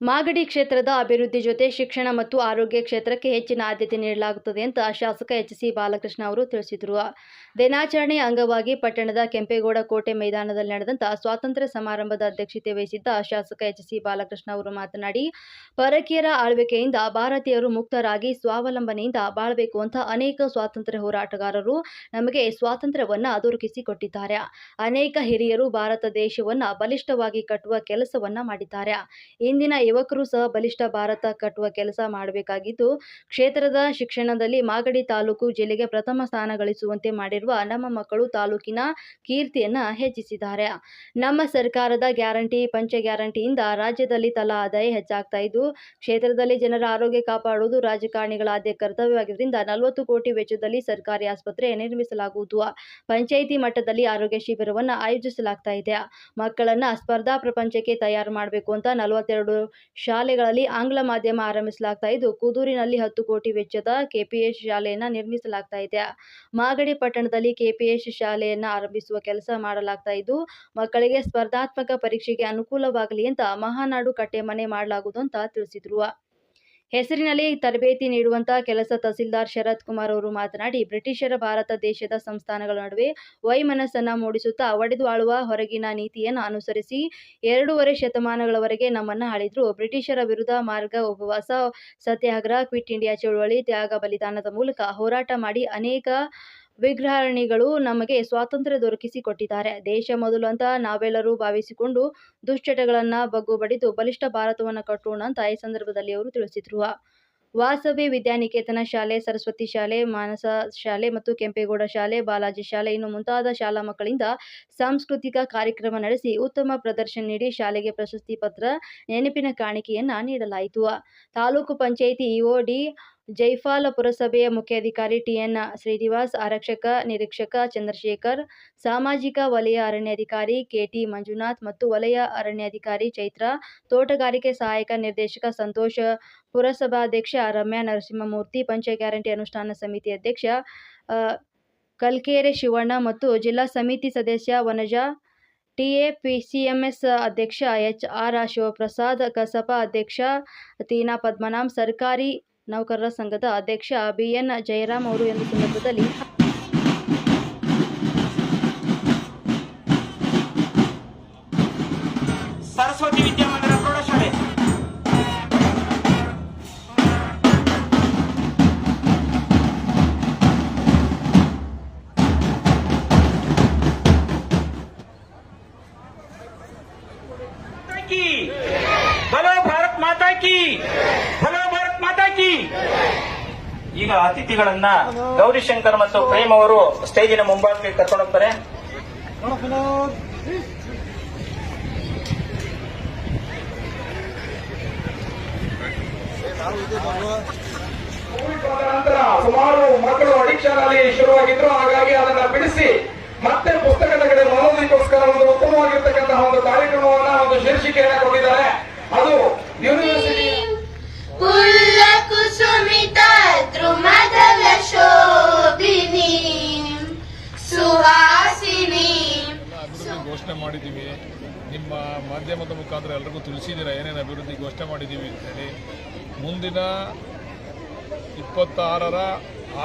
ಮಾಗಡಿ ಕ್ಷೇತ್ರದ ಅಭಿವೃದ್ಧಿ ಜೊತೆ ಶಿಕ್ಷಣ ಮತ್ತು ಆರೋಗ್ಯ ಕ್ಷೇತ್ರಕ್ಕೆ ಹೆಚ್ಚಿನ ಆದ್ಯತೆ ನೀಡಲಾಗುತ್ತದೆ ಅಂತ ಶಾಸಕ ಎಚ್ ಸಿ ಬಾಲಕೃಷ್ಣ ಅವರು ತಿಳಿಸಿದರು. ದಿನಾಚರಣೆ ಅಂಗವಾಗಿ ಪಟ್ಟಣದ ಕೆಂಪೇಗೌಡ ಕೋಟೆ ಮೈದಾನದಲ್ಲಿ ನಡೆದಂತಹ ಸ್ವಾತಂತ್ರ್ಯ ಸಮಾರಂಭದ ಅಧ್ಯಕ್ಷತೆ ವಹಿಸಿದ್ದ ಶಾಸಕ ಎಚ್ ಸಿ ಬಾಲಕೃಷ್ಣ ಅವರು ಮಾತನಾಡಿ, ಪರಕೀಯರ ಆಳ್ವಿಕೆಯಿಂದ ಭಾರತೀಯರು ಮುಕ್ತರಾಗಿ ಸ್ವಾವಲಂಬನೆಯಿಂದ ಬಾಳಬೇಕು ಅಂತ ಅನೇಕ ಸ್ವಾತಂತ್ರ್ಯ ಹೋರಾಟಗಾರರು ನಮಗೆ ಸ್ವಾತಂತ್ರ್ಯವನ್ನ ದೊರಕಿಸಿಕೊಟ್ಟಿದ್ದಾರೆ. ಅನೇಕ ಹಿರಿಯರು ಭಾರತ ದೇಶವನ್ನ ಬಲಿಷ್ಠವಾಗಿ ಕಟ್ಟುವ ಕೆಲಸವನ್ನ ಮಾಡಿದ್ದಾರೆ. ಇಂದಿನ ಯುವಕರು ಸಹ ಬಲಿಷ್ಠ ಭಾರತ ಕಟ್ಟುವ ಕೆಲಸ ಮಾಡಬೇಕಾಗಿದ್ದು, ಕ್ಷೇತ್ರದ ಶಿಕ್ಷಣದಲ್ಲಿ ಮಾಗಡಿ ತಾಲೂಕು ಜಿಲ್ಲೆಗೆ ಪ್ರಥಮ ಸ್ಥಾನ ಗಳಿಸುವಂತೆ ಮಾಡಿರುವ ನಮ್ಮ ಮಕ್ಕಳು ತಾಲೂಕಿನ ಕೀರ್ತಿಯನ್ನ ಹೆಚ್ಚಿಸಿದ್ದಾರೆ. ನಮ್ಮ ಸರ್ಕಾರದ ಗ್ಯಾರಂಟಿ, ಪಂಚ ಗ್ಯಾರಂಟಿಯಿಂದ ರಾಜ್ಯದಲ್ಲಿ ತಲಾ ಆದಾಯ ಹೆಚ್ಚಾಗ್ತಾ ಇದ್ದು, ಕ್ಷೇತ್ರದಲ್ಲಿ ಜನರ ಆರೋಗ್ಯ ಕಾಪಾಡುವುದು ರಾಜಕಾರಣಿಗಳ ಆದ್ಯ ಕರ್ತವ್ಯವಾಗಿದ್ದರಿಂದ ನಲವತ್ತು ಕೋಟಿ ವೆಚ್ಚದಲ್ಲಿ ಸರ್ಕಾರಿ ಆಸ್ಪತ್ರೆ ನಿರ್ಮಿಸಲಾಗುವುದು. ಪಂಚಾಯಿತಿ ಮಟ್ಟದಲ್ಲಿ ಆರೋಗ್ಯ ಶಿಬಿರವನ್ನು ಆಯೋಜಿಸಲಾಗ್ತಾ ಇದೆ. ಮಕ್ಕಳನ್ನ ಸ್ಪರ್ಧಾ ಪ್ರಪಂಚಕ್ಕೆ ತಯಾರು ಮಾಡಬೇಕು ಅಂತ ನಲವತ್ತೆರಡು ಶಾಲೆಗಳಲ್ಲಿ ಆಂಗ್ಲ ಮಾಧ್ಯಮ ಆರಂಭಿಸಲಾಗ್ತಾ ಇದ್ದು, ಕುದೂರಿನಲ್ಲಿ ಹತ್ತು ಕೋಟಿ ವೆಚ್ಚದ ಕೆಪಿಎಸ್ ಶಾಲೆಯನ್ನ ನಿರ್ಮಿಸಲಾಗ್ತಾ ಇದೆ. ಮಾಗಡಿ ಪಟ್ಟಣದಲ್ಲಿ ಕೆಪಿಎಸ್ ಶಾಲೆಯನ್ನ ಆರಂಭಿಸುವ ಕೆಲಸ ಮಾಡಲಾಗ್ತಾ ಇದ್ದು, ಮಕ್ಕಳಿಗೆ ಸ್ಪರ್ಧಾತ್ಮಕ ಪರೀಕ್ಷೆಗೆ ಅನುಕೂಲವಾಗಲಿ ಅಂತ ಮಹಾನಾಡು ಕಟ್ಟೆಮನೆ ಮಾಡಲಾಗುವುದು ಅಂತ ತಿಳಿಸಿದ್ರು. ಹೆಸರಿನಲ್ಲಿ ತರಬೇತಿ ನೀಡುವಂತಹ ಕೆಲಸ ತಹಸೀಲ್ದಾರ್ ಶರತ್ ಕುಮಾರ್ ಅವರು ಮಾತನಾಡಿ, ಬ್ರಿಟಿಷರ ಭಾರತ ದೇಶದ ಸಂಸ್ಥಾನಗಳ ನಡುವೆ ವೈಮನಸ್ಸನ್ನ ಮೂಡಿಸುತ್ತಾ ಒಡೆದು ಆಳುವ ಹೊರಗಿನ ನೀತಿಯನ್ನು ಅನುಸರಿಸಿ ಎರಡೂವರೆ ಶತಮಾನಗಳವರೆಗೆ ನಮ್ಮನ್ನ ಆಳಿದ್ರು. ಬ್ರಿಟಿಷರ ವಿರುದ್ಧ ಮಾರ್ಗ ಉಪವಾಸ, ಸತ್ಯಾಗ್ರಹ, ಕ್ವಿಟ್ ಇಂಡಿಯಾ ಚಳುವಳಿ, ತ್ಯಾಗ, ಬಲಿದಾನದ ಮೂಲಕ ಹೋರಾಟ ಮಾಡಿ ಅನೇಕ ವಿಗ್ರಹಣಿಗಳು ನಮಗೆ ಸ್ವಾತಂತ್ರ್ಯ ದೊರಕಿಸಿಕೊಟ್ಟಿದ್ದಾರೆ. ದೇಶ ಮೊದಲು ಅಂತ ನಾವೆಲ್ಲರೂ ಭಾವಿಸಿಕೊಂಡು ದುಶ್ಚಟಗಳನ್ನ ಬಗ್ಗುಬಡಿದು ಬಲಿಷ್ಠ ಭಾರತವನ್ನು ಕಟ್ಟೋಣ ಅಂತ ಈ ಸಂದರ್ಭದಲ್ಲಿ ಅವರು ತಿಳಿಸಿದ್ರು. ವಾಸವಿ ವಿದ್ಯಾನಿಕೇತನ ಶಾಲೆ, ಸರಸ್ವತಿ ಶಾಲೆ, ಮಾನಸ ಶಾಲೆ ಮತ್ತು ಕೆಂಪೇಗೌಡ ಶಾಲೆ, ಬಾಲಾಜಿ ಶಾಲೆ ಇನ್ನು ಮುಂತಾದ ಶಾಲಾ ಮಕ್ಕಳಿಂದ ಸಾಂಸ್ಕೃತಿಕ ಕಾರ್ಯಕ್ರಮ ನಡೆಸಿ ಉತ್ತಮ ಪ್ರದರ್ಶನ ನೀಡಿ ಶಾಲೆಗೆ ಪ್ರಶಸ್ತಿ ಪತ್ರ ನೆನಪಿನ ಕಾಣಿಕೆಯನ್ನ ನೀಡಲಾಯಿತು. ತಾಲೂಕು ಪಂಚಾಯಿತಿ ಇಒ ಡಿ ಜೈಫಾಲ್ ಪುರಸಭೆಯ ಮುಖ್ಯಾಧಿಕಾರಿ ಟಿಎನ್ ಶ್ರೀನಿವಾಸ್ ಆರಕ್ಷಕ ನಿರೀಕ್ಷಕ ಚಂದ್ರಶೇಖರ್ ಸಾಮಾಜಿಕ ವಲಯ ಅರಣ್ಯಾಧಿಕಾರಿ ಕೆಟಿ ಮಂಜುನಾಥ್ ಮತ್ತು ವಲಯ ಅರಣ್ಯಾಧಿಕಾರಿ ಚೈತ್ರ ತೋಟಗಾರಿಕೆ ಸಹಾಯಕ ನಿರ್ದೇಶಕ ಸಂತೋಷ್ ಪುರಸಭಾಧ್ಯಕ್ಷ ರಮ್ಯಾ ನರಸಿಂಹಮೂರ್ತಿ ಪಂಚ ಗ್ಯಾರಂಟಿ ಅನುಷ್ಠಾನ ಸಮಿತಿ ಅಧ್ಯಕ್ಷ ಆ, ಕಲ್ಕೆರೆ ಶಿವಣ್ಣ ಮತ್ತು ಜಿಲ್ಲಾ ಸಮಿತಿ ಸದಸ್ಯ ವನಜಾ ಟಿಎಪಿಸಿಎಂಎಸ್ ಅಧ್ಯಕ್ಷ ಎಚ್ ಆರ್ ಶಿವಪ್ರಸಾದ್ ಕಸಪ ಅಧ್ಯಕ್ಷ ತೀನಾ ಪದ್ಮನಾಭ್ ಸರ್ಕಾರಿ ನೌಕರರ ಸಂಘದ ಅಧ್ಯಕ್ಷ ಬಿಎನ್ ಜಯರಾಮ್ ಅವರು ಎಂದ ಸಂದರ್ಭದಲ್ಲಿ ಸರಸ್ವತಿ ವಿದ್ಯಾಮಂದಿರ ಪ್ರೌಢಶಾಲೆ. ಬಲೋ ಭಾರತ್ ಮಾತಾ ಕಿ. ಈಗ ಅತಿಥಿಗಳನ್ನ ಗೌರಿಶಂಕರ್ ಮತ್ತು ಪ್ರೇಮ್ ಅವರು ಸ್ಟೇಜಿನ ಮುಂಭಾಗಕ್ಕೆ ಕರ್ಕೊಂಡು ಹೋಗ್ತಾರೆ. ಕೋವಿಡ್ ಬಂದ ನಂತರ ಸುಮಾರು ಮಕ್ಕಳು ಅಡಿಕ್ಷನ್ ಅಲ್ಲಿ ಶುರುವಾಗಿದ್ರು ಹಾಗಾಗಿ ಅದನ್ನ ಬಿಡಿಸಿ ಮತ್ತೆ ಪುಸ್ತಕದ ಕಡೆ ಮನೋದಕ್ಕೋಸ್ಕರ ಒಂದು ಉತ್ತಮವಾಗಿರ್ತಕ್ಕಂತಹ ಒಂದು ಕಾರ್ಯಕ್ರಮವನ್ನ ಒಂದು ಶೀರ್ಷಿಕೆಯನ್ನ ಕೊಟ್ಟಿದ್ದಾರೆ. ಅದು ಯೂನಿವರ್ಸಿಟಿ ಕುಸುಮಿತ ದ್ರುಮದಲ ಶೋಭಿನಿ ಸುಹಾಸಿನಿ. ಘೋಷಣೆ ಮಾಡಿದ್ದೀವಿ. ನಿಮ್ಮ ಮಾಧ್ಯಮದ ಮುಖಾಂತರ ಎಲ್ರಿಗೂ ತಿಳಿಸಿದ್ದೀರಾ ಏನೇನು ಅಭಿವೃದ್ಧಿ ಘೋಷಣೆ ಮಾಡಿದ್ದೀವಿ ಅಂತೇಳಿ ಮುಂದಿನ ಇಪ್ಪತ್ತಾರರ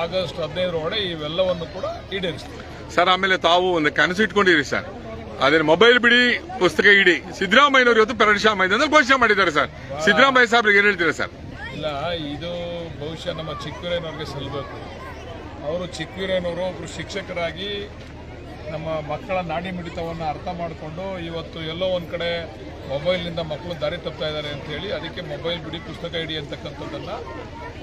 ಆಗಸ್ಟ್ ಹದಿನೈದರೊಳಗೆ ಇವೆಲ್ಲವನ್ನು ಕೂಡ ಈಡೇರಿಸ್ತೀವಿ. ಸರ್ ಆಮೇಲೆ ತಾವು ಒಂದು ಕನಸು ಇಟ್ಕೊಂಡಿರಿ ಸರ್. ಅದೇ ಮೊಬೈಲ್ ಬಿಡಿ ಪುಸ್ತಕ ಇಡಿ. ಸಿದ್ದರಾಮಯ್ಯನವರು ಇವತ್ತು ಪರೀಕ್ಷಾ ಮೈದಾನದಲ್ಲಿ ಘೋಷಣೆ ಮಾಡಿದ್ದಾರೆ ಸರ್. ಸಿದ್ದರಾಮಯ್ಯ ಸಾಹೇಬ್ರಿಗೆ ಏನು ಹೇಳ್ತೀರಾ ಸರ್? ಇಲ್ಲ, ಇದು ಬಹುಶಃ ನಮ್ಮ ಚಿಕ್ಕೂರೇನವ್ರಿಗೆ ಸಲ್ಲಬೇಕು ಅವರು ಚಿಕ್ಕೂರೇನವರು ಒಬ್ಬರು ಶಿಕ್ಷಕರಾಗಿ ನಮ್ಮ ಮಕ್ಕಳ ನಾಡಿ ಮಿಡಿತವನ್ನು ಅರ್ಥ ಮಾಡಿಕೊಂಡು ಇವತ್ತು ಎಲ್ಲೋ ಒಂದು ಕಡೆ ಮೊಬೈಲ್ನಿಂದ ಮಕ್ಕಳು ದಾರಿ ತಪ್ತಾ ಇದ್ದಾರೆ ಅಂತೇಳಿ ಅದಕ್ಕೆ ಮೊಬೈಲ್ ಬಿಡಿ ಪುಸ್ತಕ ಇಡಿ ಅಂತಕ್ಕಂಥದ್ದನ್ನು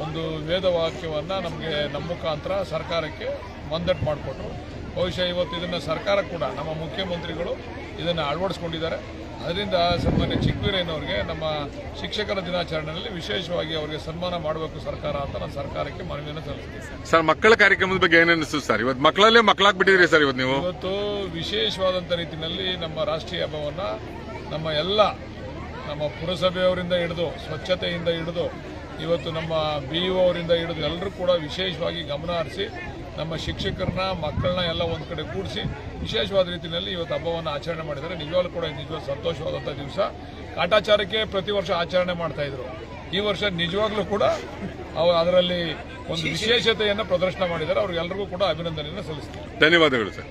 ಒಂದು ವೇದವಾಕ್ಯವನ್ನು ನಮಗೆ ನಮ್ಮ ಮುಖಾಂತರ ಸರ್ಕಾರಕ್ಕೆ ಮಂದಟ್ಟು ಮಾಡಿಕೊಟ್ರು. ಬಹುಶಃ ಇವತ್ತು ಇದನ್ನು ಸರ್ಕಾರ ಕೂಡ ನಮ್ಮ ಮುಖ್ಯಮಂತ್ರಿಗಳು ಇದನ್ನು ಅಳವಡಿಸ್ಕೊಂಡಿದ್ದಾರೆ. ಅದರಿಂದ ಸನ್ಮಾನ್ಯ ಚಿಕ್ಕವೀರಯ್ಯನವ್ರಿಗೆ ನಮ್ಮ ಶಿಕ್ಷಕರ ದಿನಾಚರಣೆಯಲ್ಲಿ ವಿಶೇಷವಾಗಿ ಅವರಿಗೆ ಸನ್ಮಾನ ಮಾಡಬೇಕು ಸರ್ಕಾರ ಅಂತ ನಾನು ಸರ್ಕಾರಕ್ಕೆ ಮನವಿಯನ್ನು ಸಲ್ಲಿಸ್ತೀನಿ. ಸರ್ ಮಕ್ಕಳ ಕಾರ್ಯಕ್ರಮದ ಬಗ್ಗೆ ಏನ್ ಅನಿಸ್ತು ಸರ್? ಇವತ್ತು ಮಕ್ಕಳಲ್ಲೇ ಮಕ್ಕಳಾಗ್ಬಿಟ್ಟಿದ್ರಿ ಸರ್ ಇವತ್ತು ನೀವು? ಇವತ್ತು ವಿಶೇಷವಾದಂಥ ರೀತಿಯಲ್ಲಿ ನಮ್ಮ ರಾಷ್ಟ್ರೀಯ ಹಬ್ಬವನ್ನು ನಮ್ಮ ಎಲ್ಲ ನಮ್ಮ ಪುರಸಭೆಯವರಿಂದ ಹಿಡಿದು ಸ್ವಚ್ಛತೆಯಿಂದ ಹಿಡಿದು ಇವತ್ತು ನಮ್ಮ ಬಿ ಅವರಿಂದ ಹಿಡಿದು ಎಲ್ಲರೂ ಕೂಡ ವಿಶೇಷವಾಗಿ ಗಮನ ಹರಿಸಿ ನಮ್ಮ ಶಿಕ್ಷಕರನ್ನ ಮಕ್ಕಳನ್ನ ಎಲ್ಲ ಒಂದು ಕಡೆ ಕೂಡಿಸಿ ವಿಶೇಷವಾದ ರೀತಿಯಲ್ಲಿ ಇವತ್ತು ಹಬ್ಬವನ್ನು ಆಚರಣೆ ಮಾಡಿದ್ದಾರೆ. ನಿಜವಾಗ್ಲೂ ಕೂಡ ನಿಜವಾದ ಸಂತೋಷವಾದಂಥ ದಿವಸ. ಕಾಟಾಚಾರಕ್ಕೆ ಪ್ರತಿ ವರ್ಷ ಆಚರಣೆ ಮಾಡ್ತಾ ಇದ್ರು. ಈ ವರ್ಷ ನಿಜವಾಗ್ಲೂ ಕೂಡ ಅವರು ಅದರಲ್ಲಿ ಒಂದು ವಿಶೇಷತೆಯನ್ನು ಪ್ರದರ್ಶನ ಮಾಡಿದ್ದಾರೆ. ಅವ್ರಿಗೆಲ್ಲರಿಗೂ ಕೂಡ ಅಭಿನಂದನೆಯನ್ನು ಸಲ್ಲಿಸ್ತಾರೆ ಧನ್ಯವಾದಗಳು ಸರ್.